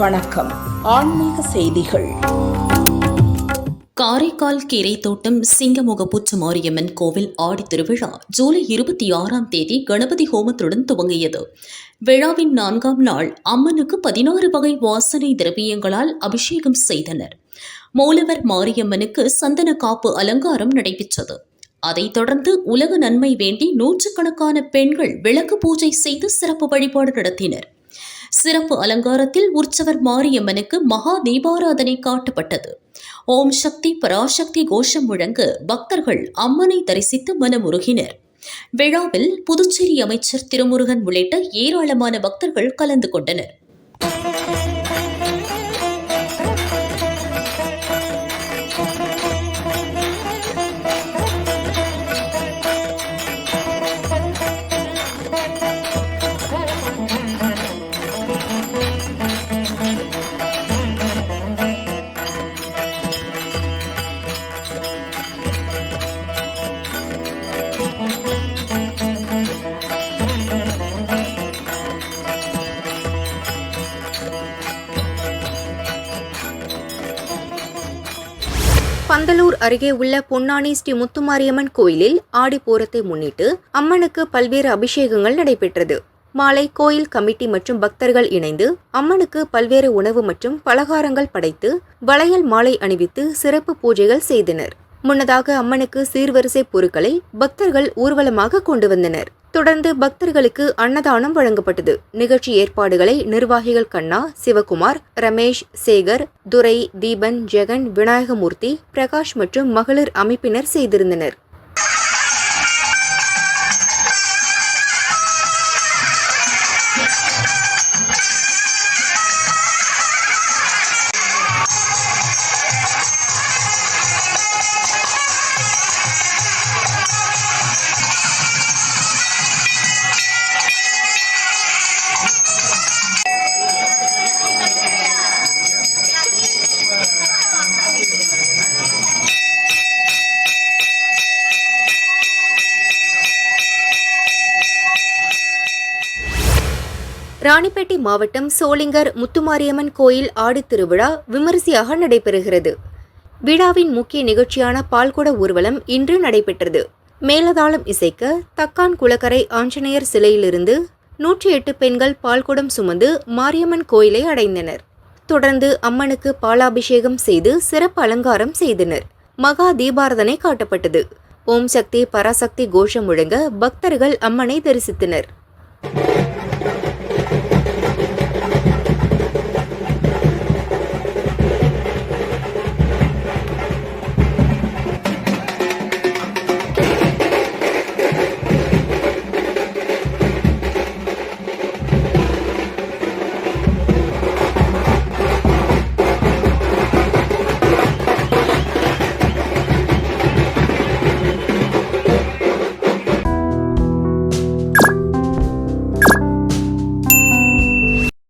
வணக்கம். ஆன்மீக செய்திகள். காரைக்கால் கீரை தோட்டம் சிங்கமுகப்புற்று மாரியம்மன் கோவில் ஆடி திருவிழா ஜூலை இருபத்தி ஆறாம் தேதி கணபதி ஹோமத்துடன் துவங்கியது. விழாவின் நான்காம் நாள் அம்மனுக்கு பதினாறு வகை வாசனை திரவியங்களால் அபிஷேகம் செய்தனர். மூலவர் மாரியம்மனுக்கு சந்தன காப்பு அலங்காரம் நடைபெற்றது. அதைத் தொடர்ந்து உலக நன்மை வேண்டி நூற்றுக்கணக்கான பெண்கள் விளக்கு பூஜை செய்து சிறப்பு வழிபாடு நடத்தினர். சிறப்பு அலங்காரத்தில் உற்சவர் மாரியம்மனுக்கு மகா தீபாராதனை காட்டப்பட்டது. ஓம் சக்தி பராசக்தி கோஷம் முழங்க பக்தர்கள் அம்மனை தரிசித்து மனமுருகினர். விழாவில் புதுச்சேரி அமைச்சர் திருமுருகன் உள்ளிட்ட ஏராளமான பக்தர்கள் கலந்து கொண்டனர். பந்தலூர் அருகே உள்ள பொன்னானி ஸ்ரீ முத்துமாரியம்மன் கோயிலில் ஆடிப்பூரத்தை முன்னிட்டு அம்மனுக்கு பல்வேறு அபிஷேகங்கள் நடைபெற்றது. மாலை கோயில் கமிட்டி மற்றும் பக்தர்கள் இணைந்து அம்மனுக்கு பல்வேறு உணவு மற்றும் பலகாரங்கள் படைத்து வளையல் மாலை அணிவித்து சிறப்பு பூஜைகள் செய்தனர். முன்னதாக அம்மனுக்கு சீர்வரிசை பொருட்களை பக்தர்கள் ஊர்வலமாக கொண்டு வந்தனர். தொடர்ந்து பக்தர்களுக்கு அன்னதானம் வழங்கப்பட்டது. நிகழ்ச்சி ஏற்பாடுகளை நிர்வாகிகள் கண்ணா சிவகுமார் ரமேஷ் சேகர் துரை தீபன் ஜெகன் விநாயகமூர்த்தி பிரகாஷ் மற்றும் மகளிர் அமைப்பினர் செய்திருந்தனர். ராணிப்பேட்டை மாவட்டம் சோளிங்கர் முத்துமாரியம்மன் கோயில் ஆடித் திருவிழா விமரிசையாக நடைபெறுகிறது. விழாவின் முக்கிய நிகழ்ச்சியான பால்குட ஊர்வலம் இன்று நடைபெற்றது. மேலதாளம் இசைக்க தக்கான் குளக்கரை ஆஞ்சநேயர் சிலையிலிருந்து நூற்றி எட்டு பெண்கள் பால்குடம் சுமந்து மாரியம்மன் கோயிலை அடைந்தனர். தொடர்ந்து அம்மனுக்கு பாலாபிஷேகம் செய்து சிறப்பு அலங்காரம் செய்தனர். மகா தீபாரதனை காட்டப்பட்டது. ஓம் சக்தி பராசக்தி கோஷம் முழங்க பக்தர்கள் அம்மனை தரிசித்தனர்.